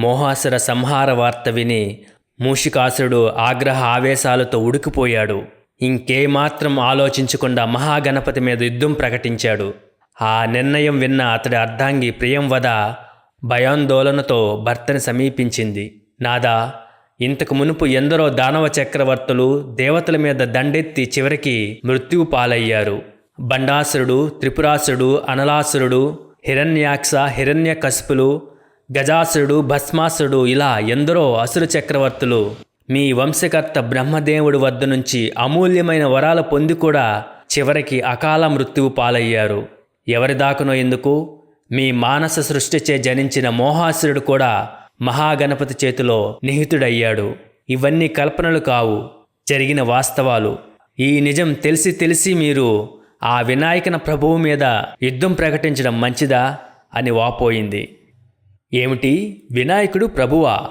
మోహాసుర సంహార వార్త విని మూషికాసురుడు ఆగ్రహ ఆవేశాలతో ఉడికిపోయాడు. ఇంకేమాత్రం ఆలోచించకుండా మహాగణపతి మీద యుద్ధం ప్రకటించాడు. ఆ నిర్ణయం విన్న అతడి అర్ధాంగి ప్రియంవద భయాందోళనతో భర్తని సమీపించింది. నాదా ఇంతకు మునుపు ఎందరో దానవ చక్రవర్తులు దేవతల మీద దండెత్తి చివరికి మృత్యువు పాలయ్యారు. బండాసురుడు త్రిపురాసురుడు అనలాసురుడు హిరణ్యాక్ష హిరణ్యకశిపులు గజాసురుడు భస్మాసురుడు ఇలా ఎందరో అసురు చక్రవర్తులు. మీ వంశకర్త బ్రహ్మదేవుడి వద్ద నుంచి అమూల్యమైన వరాలు పొంది కూడా చివరికి అకాల మృత్యువు పాలయ్యారు. ఎవరిదాకునో ఎందుకు? మీ మానస సృష్టిచే జనించిన మోహాసురుడు కూడా మహాగణపతి చేతిలో నిహితుడయ్యాడు. ఇవన్నీ కల్పనలు కావు. జరిగిన వాస్తవాలు. ఈ నిజం తెలిసి తెలిసి మీరు ఆ వినాయకన ప్రభువు మీద యుద్ధం ప్రకటించడం మంచిదా? అని వాపోయింది. ఏమిటి? వినాయకుడు ప్రభువా?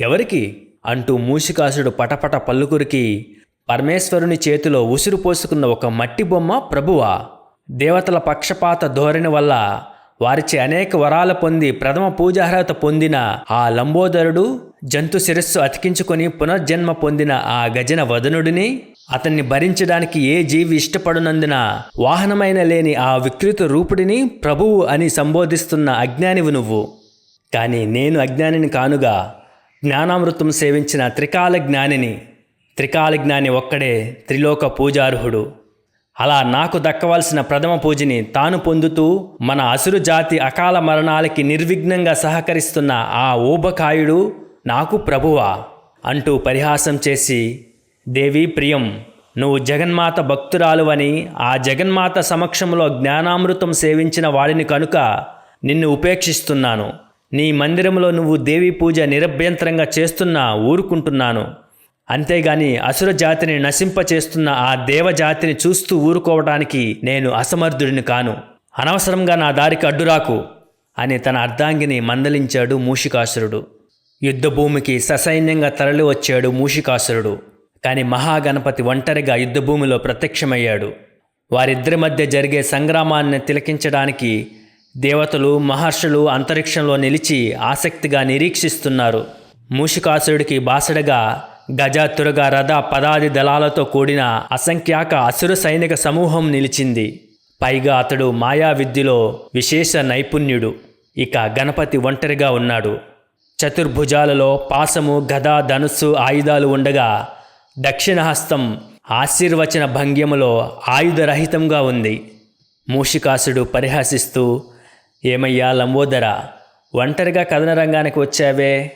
ఎవరికి? అంటూ మూషికాసుడు పటపట పల్లుకురికి పరమేశ్వరుని చేతిలో ఉసిరు పోసుకున్న ఒక మట్టి బొమ్మ ప్రభువా? దేవతల పక్షపాత ధోరణి వల్ల వారిచే అనేక వరాలు పొంది ప్రథమ పూజార్హత పొందిన ఆ లంబోదరుడు జంతు శిరస్సు అతికించుకొని పునర్జన్మ పొందిన ఆ గజన వదనుడిని అతన్ని భరించడానికి ఏ జీవి ఇష్టపడునందున వాహనమైన లేని ఆ వికృత రూపుడిని ప్రభువు అని సంబోధిస్తున్న అజ్ఞానివు నువ్వు. కానీ నేను అజ్ఞానిని కానుగా జ్ఞానామృతం సేవించిన త్రికాల జ్ఞానిని. త్రికాల జ్ఞాని ఒక్కడే త్రిలోక పూజార్హుడు. అలా నాకు దక్కవలసిన ప్రథమ పూజని తాను పొందుతూ మన అసురు జాతి అకాల మరణాలకి నిర్విఘ్నంగా సహకరిస్తున్న ఆ ఊబకాయుడు నాకు ప్రభువా అంటూ పరిహాసం చేసి దేవి ప్రియం నువ్వు జగన్మాత భక్తురాలువని ఆ జగన్మాత సమక్షంలో జ్ఞానామృతం సేవించిన వాడిని కనుక నిన్ను ఉపేక్షిస్తున్నాను. నీ మందిరంలో నువ్వు దేవి పూజ నిరభ్యంతరంగా చేస్తున్నా ఊరుకుంటున్నాను. అంతేగాని అసుర జాతిని నశింపచేస్తున్న ఆ దేవజాతిని చూస్తూ ఊరుకోవడానికి నేను అసమర్థుడిని కాను. అనవసరంగా నా దారికి అడ్డురాకు అని తన అర్ధాంగిని మందలించాడు మూషికాసురుడు. యుద్ధభూమికి ససైన్యంగా తరలి వచ్చాడు మూషికాసురుడు. కానీ మహాగణపతి ఒంటరిగా యుద్ధభూమిలో ప్రత్యక్షమయ్యాడు. వారిద్దరి మధ్య జరిగే సంగ్రామాన్ని తిలకించడానికి దేవతలు మహర్షులు అంతరిక్షంలో నిలిచి ఆసక్తిగా నిరీక్షిస్తున్నారు. మూషికాసురుడికి బాసడగా గజతురగ రథ పదాది దళాలతో కూడిన అసంఖ్యాక అసుర సైనిక సమూహం నిలిచింది. పైగా అతడు మాయా విద్యలో విశేష నైపుణ్యుడు. ఇక గణపతి ఒంటరిగా ఉన్నాడు. చతుర్భుజాలలో పాసము గద ధనుస్సు ఆయుధాలు ఉండగా దక్షిణహస్తం ఆశీర్వచన భంగ్యములో ఆయుధరహితంగా ఉంది. మూషికాసుడు పరిహాసిస్తూ ఏమయ్యా లంబోదర ఒంటరిగా కథన రంగానికి వచ్చావే?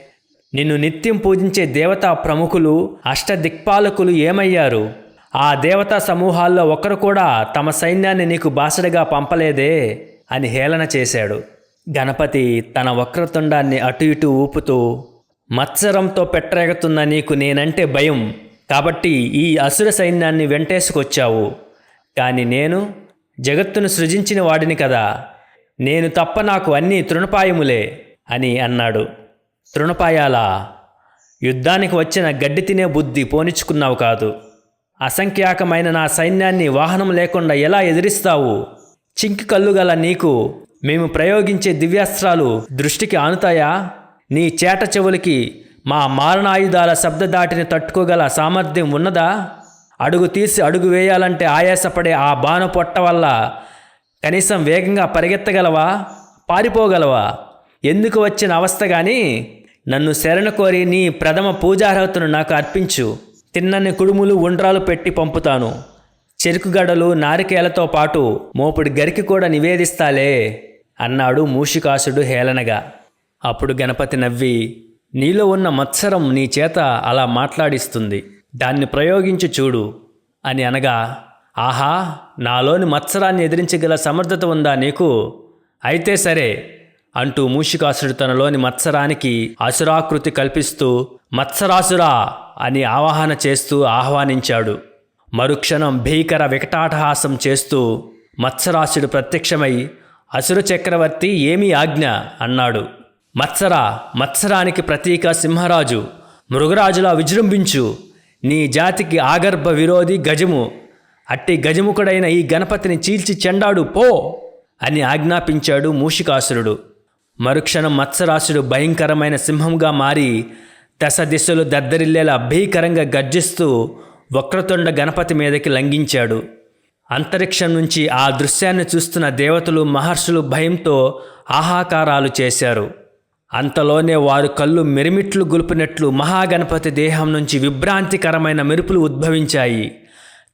నిన్ను నిత్యం పూజించే దేవతా ప్రముఖులు అష్టదిక్పాలకులు ఏమయ్యారు? ఆ దేవతా సమూహాల్లో ఒకరు కూడా తమ సైన్యాన్ని నీకు బాసడగా పంపలేదే అని హేళన చేశాడు. గణపతి తన వక్రతుండాన్ని అటు ఇటు ఊపుతూ మత్సరంతో పెట్టరేగుతున్న నీకు నేనంటే భయం కాబట్టి ఈ అసుర సైన్యాన్ని వెంటేసుకొచ్చావు. కానీ నేను జగత్తును సృజించిన వాడిని కదా నేను తప్ప నాకు అన్నీ తృణపాయములే అని అన్నాడు. తృణపాయాలా యుద్ధానికి వచ్చిన గడ్డి తినే బుద్ధి పోనిచ్చుకున్నావు కాదు. అసంఖ్యాకమైన నా సైన్యాన్ని వాహనం లేకుండా ఎలా ఎదిరిస్తావు? చింకి కళ్ళు గల నీకు మేము ప్రయోగించే దివ్యాస్త్రాలు దృష్టికి ఆనుతాయా? నీ చేట చెవులకి మా మారణాయుధాల శబ్ద దాటిని తట్టుకోగల సామర్థ్యం ఉన్నదా? అడుగు తీసి అడుగు వేయాలంటే ఆయాసపడే ఆ బాణ పొట్ట వల్ల కనీసం వేగంగా పరిగెత్తగలవా? పారిపోగలవా? ఎందుకు వచ్చిన అవస్థ కానీ నన్ను శరణ కోరి నీ ప్రథమ పూజార్హతను నాకు అర్పించు. తిన్నని కుడుములు ఉండ్రాలు పెట్టి పంపుతాను. చెరుకుగడలు నారికేలతో పాటు మోపుడి గరికి కూడా నివేదిస్తాలే అన్నాడు మూషికాసుడు హేళనగా. అప్పుడు గణపతి నవ్వి నీలో ఉన్న మత్సరం నీ చేత అలా మాట్లాడిస్తుంది. దాన్ని ప్రయోగించి చూడు అని అనగా ఆహా నాలోని మత్సరాన్ని ఎదిరించగల సమర్థత ఉందా నీకు? అయితే సరే అంటూ మూషికాసుడు తనలోని మత్సరానికి అసురాకృతి కల్పిస్తూ మత్సరాసురా అని ఆవాహన చేస్తూ ఆహ్వానించాడు. మరుక్షణం భీకర వికటాటహాసం చేస్తూ మత్సరాసుడు ప్రత్యక్షమై అసుర చక్రవర్తి ఏమి ఆజ్ఞ అన్నాడు. మత్సర మత్సరానికి ప్రతీక సింహరాజు మృగరాజులా విజృంభించు నీ జాతికి ఆగర్భ విరోధి గజము అట్టి గజముఖుడైన ఈ గణపతిని చీల్చి చెండాడు పో అని ఆజ్ఞాపించాడు మూషికాసురుడు. మరుక్షణం మత్సరాసుడు భయంకరమైన సింహంగా మారి దశ దిశలు దద్దరిల్లేలా భీకరంగా గర్జిస్తూ వక్రతుండ గణపతి మీదకి లంఘించాడు. అంతరిక్షం నుంచి ఆ దృశ్యాన్ని చూస్తున్న దేవతలు మహర్షులు భయంతో ఆహాకారాలు చేశారు. అంతలోనే వారు కళ్ళు మెరిమిట్లు గులిపినట్లు మహాగణపతి దేహం నుంచి విభ్రాంతికరమైన మెరుపులు ఉద్భవించాయి.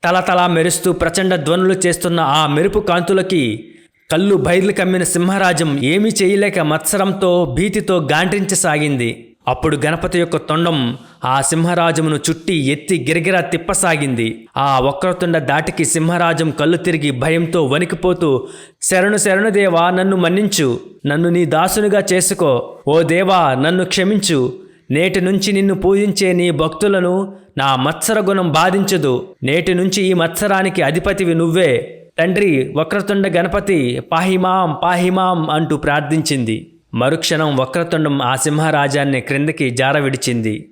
తలతలా మెరుస్తూ ప్రచండ ధ్వనులు చేస్తున్న ఆ మెరుపు కాంతులకి కళ్ళు బైర్లు కమ్మిన సింహరాజం ఏమీ చేయలేక మత్సరంతో భీతితో గాండ్రించసాగింది. అప్పుడు గణపతి యొక్క తొండం ఆ సింహరాజమును చుట్టి ఎత్తి గిరగిరా తిప్పసాగింది. ఆ వక్రతుండ దాటికి సింహరాజం కళ్ళు తిరిగి భయంతో వణికిపోతూ శరణు శరణుదేవా నన్ను మన్నించు. నన్ను నీ దాసునిగా చేసుకో. ఓ దేవా నన్ను క్షమించు. నేటి నుంచి నిన్ను పూజించే నీ భక్తులను నా మత్సర గుణం బాధించదు. నేటి నుంచి ఈ మత్సరానికి అధిపతివి నువ్వే. తండ్రి వక్రతుండ గణపతి పాహిమాం పాహిమాం అంటూ ప్రార్థించింది. మరుక్షణం వక్రతుండం ఆ సింహరాజాన్ని క్రిందకి జార విడిచింది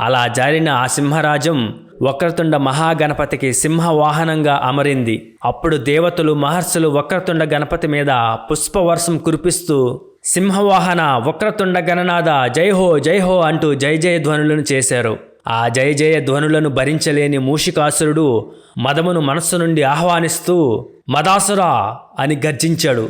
అలా జారిన ఆ సింహరాజం వక్రతుండ మహాగణపతికి సింహవాహనంగా అమరింది. అప్పుడు దేవతలు మహర్షులు వక్రతుండ గణపతి మీద పుష్పవర్షం కురిపిస్తూ సింహవాహన వక్రతుండ గణనాథ జై హో జై హో అంటూ జై జయ ధ్వనులను చేశారు. ఆ జయ జయ ధ్వనులను భరించలేని మూషికాసురుడు మదమును మనస్సు నుండి ఆహ్వానిస్తూ మదాసురా అని గర్జించాడు.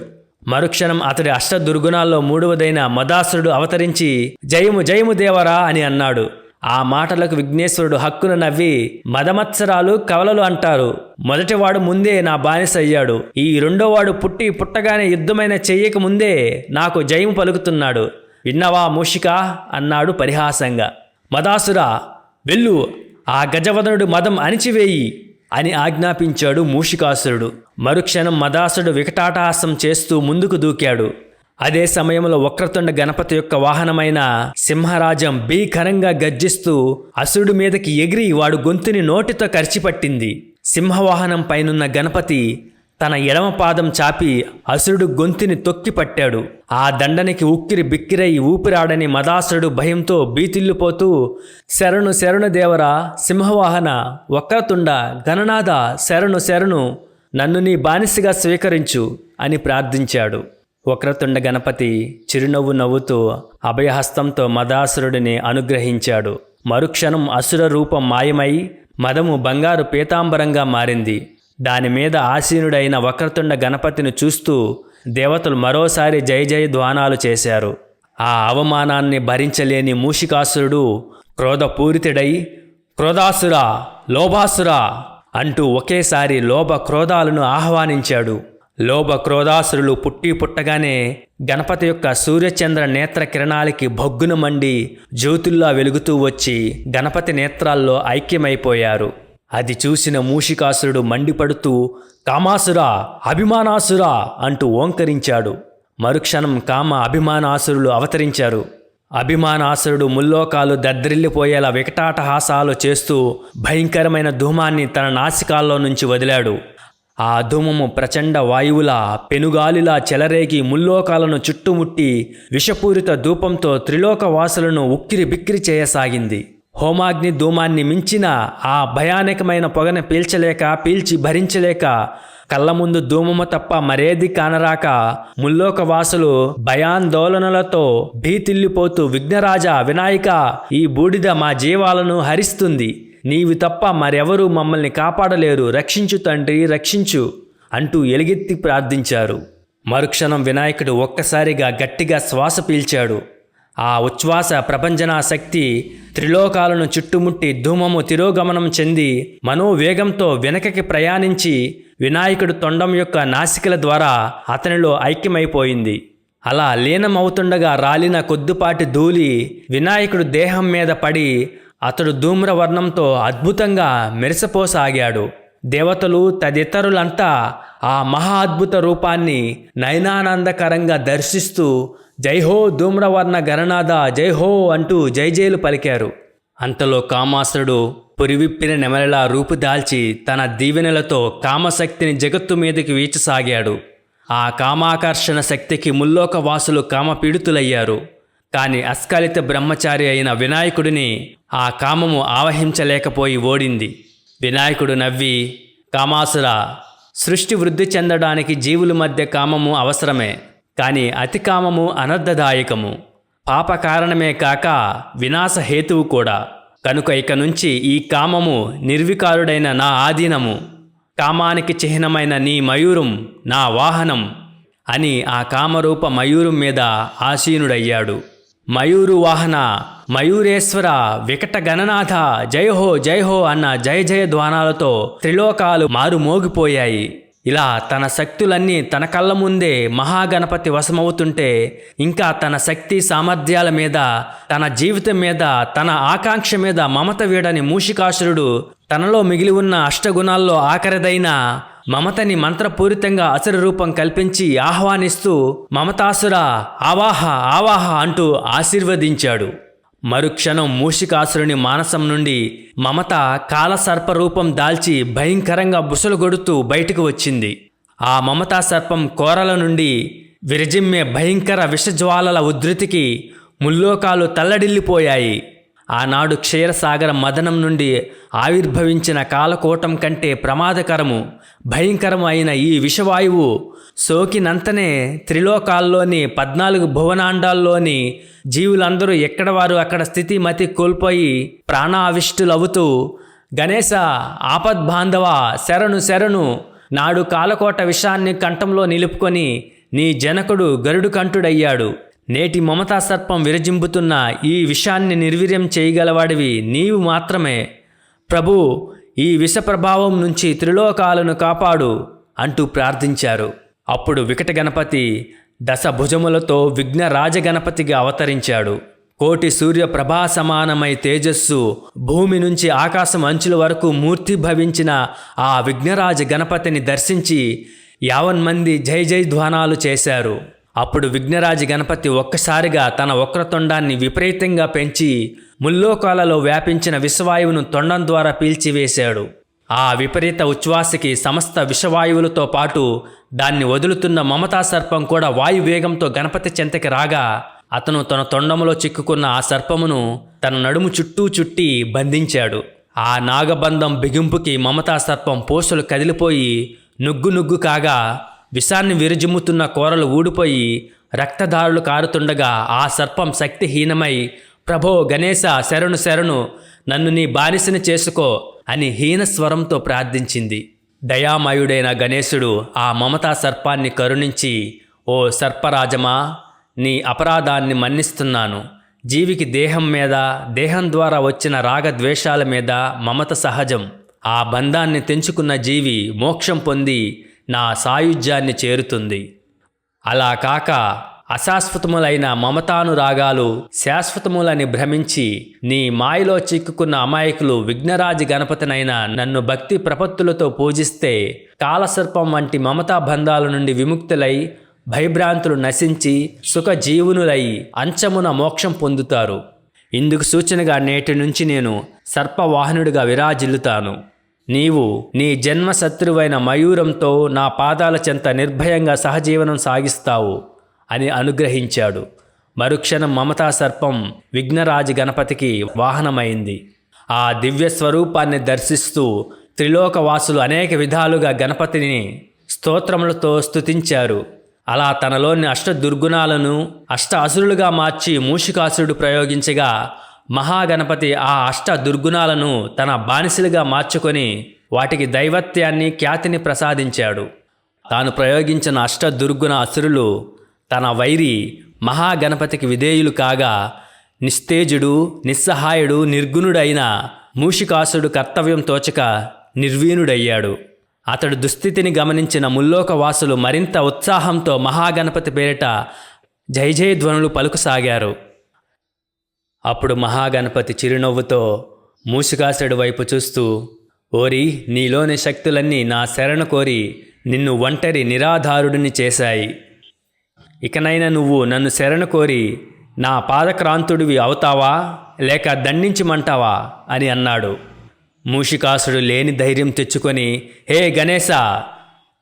మరుక్షణం అతడి అష్ట దుర్గుణాల్లో మూడవదైన మదాసురుడు అవతరించి జయము జయము దేవరా అని అన్నాడు. ఆ మాటలకు విఘ్నేశ్వరుడు హక్కున నవ్వి మదమత్సరాలు కవలలు అంటారు. మొదటివాడు ముందే నా బానిస అయ్యాడు ఈ రెండోవాడు పుట్టి పుట్టగానే యుద్ధమైన చెయ్యక ముందే నాకు జయము పలుకుతున్నాడు. విన్నవా మూషిక అన్నాడు పరిహాసంగా. మదాసురా వెళ్ళు ఆ గజవదనుడు మదం అణిచివేయి అని ఆజ్ఞాపించాడు మూషికాసురుడు. మరుక్షణం మదాసుడు వికటాటహాసం చేస్తూ ముందుకు దూకాడు. అదే సమయంలో వక్రతుండ గణపతి యొక్క వాహనమైన సింహరాజం భీకరంగా గర్జిస్తూ అసురుడి మీదకి ఎగిరి వాడు గొంతుని నోటితో కరిచిపట్టింది. సింహవాహనం పైనున్న గణపతి తన ఎడమ పాదం చాపి అసురుడు గొంతుని తొక్కి పట్టాడు. ఆ దండనికి ఉక్కిరి బిక్కిరై ఊపిరాడని మదాసురుడు భయంతో బీతిల్లిపోతూ శరణు శరణు దేవరా సింహవాహన వక్రతుండ గణనాథ శరణు శరణు నన్ను నీ బానిసగా స్వీకరించు అని ప్రార్థించాడు. వక్రతుండ గణపతి చిరునవ్వు నవ్వుతూ అభయహస్తంతో మదాసురుడిని అనుగ్రహించాడు. మరుక్షణం అసుర రూపం మాయమై మదము బంగారు పీతాంబరంగా మారింది. దాని మీద ఆసీనుడైన వక్రతుండ గణపతిని చూస్తూ దేవతలు మరోసారి జయ జయ ధ్వానాలు చేశారు. ఆ అవమానాన్ని భరించలేని మూషికాసురుడు క్రోధపూరితుడై క్రోధాసుర లోభాసుర అంటూ ఒకేసారి లోభ క్రోధాలను ఆహ్వానించాడు. లోభ క్రోధాసురులు పుట్టి పుట్టగానే గణపతి యొక్క సూర్యచంద్ర నేత్ర కిరణాలకి భగ్గున మండి జ్యోతుల్లా వెలుగుతూ వచ్చి గణపతి నేత్రాల్లో ఐక్యమైపోయారు. అది చూసిన మూషికాసురుడు మండిపడుతూ కామాసురా అభిమానాసురా అంటూ ఓంకరించాడు. మరుక్షణం కామ అభిమానాసురులు అవతరించారు. అభిమానాసురుడు ముల్లోకాలు దద్దరిల్లిపోయేలా వికటాటహాసాలు చేస్తూ భయంకరమైన ధూమాన్ని తన నాసికాల్లో నుంచి వదిలాడు. ఆ ధూమము ప్రచండ వాయువులా పెనుగాలిలా చెలరేగి ముల్లోకాలను చుట్టుముట్టి విషపూరిత ధూపంతో త్రిలోకవాసులను ఉక్కిరి బిక్కిరి చేయసాగింది. హోమాగ్ని ధూమాన్ని మించిన ఆ భయానకమైన పొగను పీల్చలేక పీల్చి భరించలేక కళ్ళ ముందు ధూమము తప్ప మరేది కానరాక ముల్లోకవాసులు భయాందోళనలతో భీతిల్లిపోతూ విఘ్నరాజా వినాయక ఈ బూడిద మా జీవాలను హరిస్తుంది. నీవి తప్ప మరెవరూ మమ్మల్ని కాపాడలేరు. రక్షించు తండ్రి రక్షించు అంటూ ఎలుగెత్తి ప్రార్థించారు. మరుక్షణం వినాయకుడు ఒక్కసారిగా గట్టిగా శ్వాస పీల్చాడు. ఆ ఉచ్ఛ్వాస ప్రపంచనా శక్తి త్రిలోకాలను చుట్టుముట్టి ధూమము తిరోగమనం చెంది మనోవేగంతో వెనకకి ప్రయాణించి వినాయకుడు తొండం యొక్క నాసికల ద్వారా అతనిలో ఐక్యమైపోయింది. అలా లీనమవుతుండగా రాలిన కొద్దిపాటి ధూళి వినాయకుడు దేహం మీద పడి అతడు ధూమ్రవర్ణంతో అద్భుతంగా మెరిసపోసాగాడు. దేవతలు తదితరులంతా ఆ మహా అద్భుత రూపాన్ని నయనానందకరంగా దర్శిస్తూ జైహో ధూమ్రవర్ణ గణనాథ జైహో అంటూ జైజేలు పలికారు. అంతలో కామాసురుడు పురివిప్పిన నెమలలా రూపుదాల్చి తన దీవెనలతో కామశక్తిని జగత్తు మీదకి వీచసాగాడు. ఆ కామాకర్షణ శక్తికి ముల్లోక వాసులు కామపీడితులయ్యారు. కాని అస్కలిత బ్రహ్మచారి అయిన వినాయకుడిని ఆ కామము ఆవహించలేకపోయి ఓడింది. వినాయకుడు నవ్వి కామాసురా సృష్టి వృద్ధి చెందడానికి జీవుల మధ్య కామము అవసరమే కానీ అతి కామము అనర్థదాయకము. పాప కారణమే కాక వినాశ హేతువు కూడా. కనుక ఇక నుంచి ఈ కామము నిర్వికారుడైన నా ఆధీనము. కామానికి చిహ్నమైన నీ మయూరం నా వాహనం అని ఆ కామరూప మయూరం మీద ఆసీనుడయ్యాడు. మయూరు వాహన మయూరేశ్వర వికట గణనాథ జయహో జయహో అన్న జయ జయ ధ్వానాలతో త్రిలోకాలు మారుమోగిపోయాయి. ఇలా తన శక్తులన్నీ తన కళ్ళ ముందే మహాగణపతి వశమవుతుంటే ఇంకా తన శక్తి సామర్థ్యాల మీద తన జీవితం మీద తన ఆకాంక్ష మీద మమత వీడని మూషికాసురుడు తనలో మిగిలి ఉన్న అష్టగుణాల్లో ఆఖరిదైన మమతని మంత్రపూరితంగా అసుర రూపం కల్పించి ఆహ్వానిస్తూ మమతాసుర ఆవాహ ఆవాహ అంటూ ఆశీర్వదించాడు. మరుక్షణం మూషికాసురుని మానసం నుండి మమత కాలసర్ప రూపం దాల్చి భయంకరంగా బుసలుగొడుతూ బయటకు వచ్చింది. ఆ మమతా సర్పం కోరల నుండి విరజిమ్మే భయంకర విషజ్వాలల ఉధృతికి ముల్లోకాలు తల్లడిల్లిపోయాయి. ఆనాడు క్షీరసాగర మదనం నుండి ఆవిర్భవించిన కాలకోటం కంటే ప్రమాదకరము భయంకరము అయిన ఈ విషవాయువు సోకినంతనే త్రిలోకాల్లోని పద్నాలుగు భువనాండాల్లోని జీవులందరూ ఎక్కడ వారు అక్కడ స్థితి మతి కోల్పోయి ప్రాణావిష్టులవుతూ గణేశ ఆపద్బాంధవ శరణు శరణు నాడు కాలకోట విషాన్ని కంఠంలో నిలుపుకొని నీ జనకుడు గరుడు కంఠుడయ్యాడు. నేటి మమతా సర్పం విరజింపుతున్న ఈ విషాన్ని నిర్వీర్యం చేయగలవాడివి నీవు మాత్రమే. ప్రభు ఈ విష ప్రభావం నుంచి త్రిలోకాలను కాపాడు అంటూ ప్రార్థించారు. అప్పుడు వికట గణపతి దశ భుజములతో విఘ్న రాజగణపతిగా అవతరించాడు. కోటి సూర్య ప్రభా సమానమై తేజస్సు భూమి నుంచి ఆకాశం అంచుల వరకు మూర్తి భవించిన ఆ విఘ్నరాజ గణపతిని దర్శించి యావన్ మంది జై జై ధ్వానాలు చేశారు. అప్పుడు విఘ్నరాజు గణపతి ఒక్కసారిగా తన వక్రతొండాన్ని విపరీతంగా పెంచి ముల్లోకాలలో వ్యాపించిన విషవాయువును తొండం ద్వారా పీల్చివేశాడు. ఆ విపరీత ఉచ్ఛ్వాసకి సమస్త విషవాయువులతో పాటు దాన్ని వదులుతున్న మమతా సర్పం కూడా వాయువేగంతో గణపతి చెంతకి రాగా అతను తన తొండములో చిక్కుకున్న ఆ సర్పమును తన నడుము చుట్టూ చుట్టి బంధించాడు. ఆ నాగబంధం బిగింపుకి మమతా సర్పం పోసులు కదిలిపోయి నుగ్గు నుగ్గు కాగా విషాన్ని విరుజిమ్ముతున్న కోరలు ఊడిపోయి రక్తదారులు కారుతుండగా ఆ సర్పం శక్తిహీనమై ప్రభో గణేశ శరణు శరణు నన్ను నీ బానిసని చేసుకో అని హీన స్వరంతో ప్రార్థించింది. దయామయుడైన గణేశుడు ఆ మమతా సర్పాన్ని కరుణించి ఓ సర్పరాజమా నీ అపరాధాన్ని మన్నిస్తున్నాను. జీవికి దేహం మీద దేహం ద్వారా వచ్చిన రాగద్వేషాల మీద మమత సహజం. ఆ బంధాన్ని తెంచుకున్న జీవి మోక్షం పొంది నా సాయుధ్యాన్ని చేరుతుంది. అలా కాక అశాశ్వతములైన మమతానురాగాలు శాశ్వతములని భ్రమించి నీ మాయలో చిక్కుకున్న అమాయకులు విఘ్నరాజి గణపతినైన నన్ను భక్తి ప్రపత్తులతో పూజిస్తే కాలసర్పం వంటి మమతా బంధాల నుండి విముక్తులై భయభ్రాంతులు నశించి సుఖజీవునులై అంచమున మోక్షం పొందుతారు. ఇందుకు సూచనగా నేటి నుంచి నేను సర్పవాహనుడిగా విరాజిల్లుతాను. నీవు నీ జన్మ శత్రువైన మయూరంతో నా పాదాల చెంత నిర్భయంగా సహజీవనం సాగిస్తావు అని అనుగ్రహించాడు. మరుక్షణం మమతా సర్పం విఘ్నరాజు గణపతికి వాహనమైంది. ఆ దివ్య స్వరూపాన్ని దర్శిస్తూ త్రిలోకవాసులు అనేక విధాలుగా గణపతిని స్తోత్రములతో స్తుతించారు. అలా తనలోని అష్ట దుర్గుణాలను అష్ట అసురులుగా మార్చి మూషికాసురుడు ప్రయోగించగా మహాగణపతి ఆ అష్ట దుర్గుణాలను తన బానిసలుగా మార్చుకొని వాటికి దైవత్యాన్ని ఖ్యాతిని ప్రసాదించాడు. తాను ప్రయోగించిన అష్ట దుర్గుణ అసురులు తన వైరి మహాగణపతికి విధేయులు కాగా నిస్తేజుడు నిస్సహాయుడు నిర్గుణుడైన మూషికాసుడు కర్తవ్యం తోచక నిర్వీణుడయ్యాడు. అతడు దుస్థితిని గమనించిన ముల్లోకవాసులు మరింత ఉత్సాహంతో మహాగణపతి పేరిట జై ధ్వనులు పలుకుసాగారు. అప్పుడు మహాగణపతి చిరునవ్వుతో మూషికాసుడి వైపు చూస్తూ ఓరి నీలోని శక్తులన్నీ నా శరణ కోరి నిన్ను ఒంటరి నిరాధారుడిని చేశాయి. ఇకనైనా నువ్వు నన్ను శరణ కోరి నా పాదక్రాంతుడివి అవుతావా? లేక దండించమంటావా? అని అన్నాడు. మూషికాసుడు లేని ధైర్యం తెచ్చుకొని హే గణేశ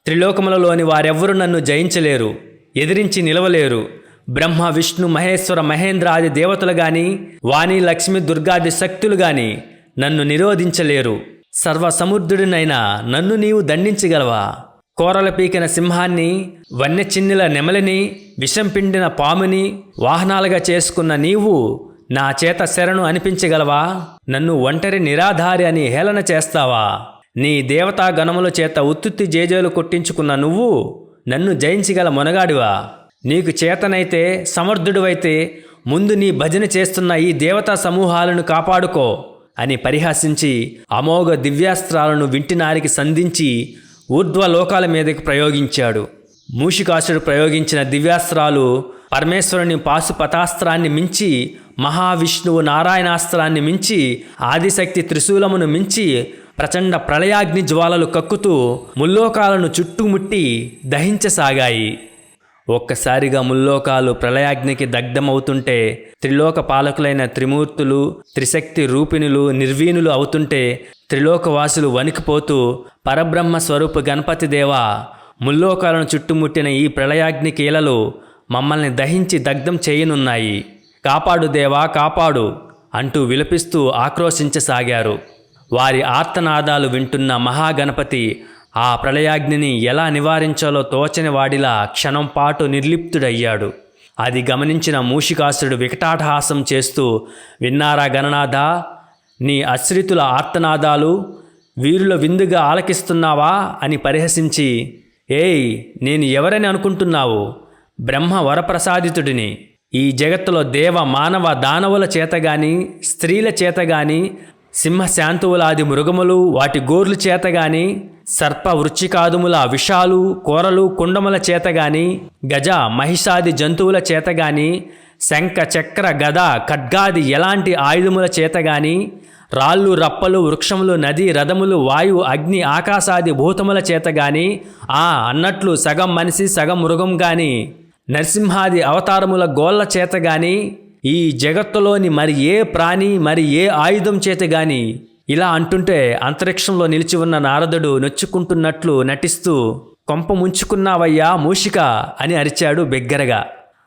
త్రిలోకములలోని వారెవ్వరూ నన్ను జయించలేరు ఎదిరించి నిలవలేరు. బ్రహ్మ విష్ణు మహేశ్వర మహేంద్రాది దేవతలు గాని వాణి లక్ష్మి దుర్గాది శక్తులు గాని నన్ను నిరోధించలేరు. సర్వసముద్రుడినైనా నన్ను నీవు దండించగలవా? కోరల పీకిన సింహాన్ని వన్యచిన్నుల నెమలిని విషం పిండిన పాముని వాహనాలుగా చేసుకున్న నీవు నా చేత శరణు అనిపించగలవా? నన్ను ఒంటరి నిరాధారి అని హేళన చేస్తావా? నీ దేవతా గణముల చేత ఉత్తుత్తి జేజేలు కొట్టించుకున్న నువ్వు నన్ను జయించగల మొనగాడివా? నీకు చేతనైతే సమర్థుడివైతే ముందు నీ భజన చేస్తున్న ఈ దేవతా సమూహాలను కాపాడుకో అని పరిహాసించి అమోఘ దివ్యాస్త్రాలను వింటినారికి సంధించి ఊర్ధ్వలోకాల మీదకి ప్రయోగించాడు. మూషికాసుడు ప్రయోగించిన దివ్యాస్త్రాలు పరమేశ్వరుని పాశుపతాస్త్రాన్ని మించి మహావిష్ణువు నారాయణాస్త్రాన్ని మించి ఆదిశక్తి త్రిశూలమును మించి ప్రచండ ప్రళయాగ్ని జ్వాలలు కక్కుతూ ముల్లోకాలను చుట్టుముట్టి దహించసాగాయి. ఒక్కసారిగా ముల్లోకాలు ప్రళయాగ్నికి దగ్ధమవుతుంటే త్రిలోక పాలకులైన త్రిమూర్తులు త్రిశక్తి రూపిణులు నిర్వీణులు అవుతుంటే త్రిలోకవాసులు వణికిపోతూ పరబ్రహ్మ స్వరూప గణపతి దేవా ముల్లోకాలను చుట్టుముట్టిన ఈ ప్రళయాగ్ని కీలలు మమ్మల్ని దహించి దగ్ధం చేయనున్నాయి. కాపాడు దేవా కాపాడు అంటూ విలపిస్తూ ఆక్రోశించసాగారు. వారి ఆర్తనాదాలు వింటున్న మహాగణపతి ఆ ప్రళయాగ్నిని ఎలా నివారించాలో తోచని వాడిలా క్షణం పాటు నిర్లిప్తుడయ్యాడు. అది గమనించిన మూషికాసుడు వికటాటహాసం చేస్తూ విన్నారా గణనాథ నీ అశ్రితుల ఆర్తనాదాలు వీరుల విందుగా ఆలకిస్తున్నావా? అని పరిహసించి ఏయ్ నేను ఎవరని అనుకుంటున్నావు? బ్రహ్మ వరప్రసాదితుడిని. ఈ జగత్తులో దేవ మానవ దానవుల చేతగాని స్త్రీల చేతగాని సింహశాంతువులాది మృగములు వాటి గోర్లు చేతగాని సర్ప వృచ్చికాదుముల విషాలు కూరలు కుండముల చేతగాని గజ మహిషాది జంతువుల చేతగాని శంఖ చక్ర గద ఖడ్గాది ఎలాంటి ఆయుధముల చేతగాని రాళ్ళు రప్పలు వృక్షములు నది రథములు వాయు అగ్ని ఆకాశాది భూతముల చేతగాని ఆ అన్నట్లు సగం మనిషి సగం మృగం గాని నరసింహాది అవతారముల గోళ్ళ చేతగాని ఈ జగత్తులోని మరి ఏ ప్రాణి మరి ఏ ఆయుధం చేతగాని ఇలా అంటుంటే అంతరిక్షంలో నిలిచి ఉన్న నారదుడు నొచ్చుకుంటున్నట్లు నటిస్తూ కొంప ముంచుకున్నావయ్యా మూషిక అని అరిచాడు బిగ్గరగా.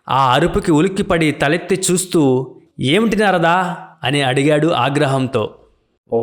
ఆ అరుపుకి ఉలిక్కిపడి తలెత్తి చూస్తూ ఏమిటి నారదా? అని అడిగాడు ఆగ్రహంతో. ఓ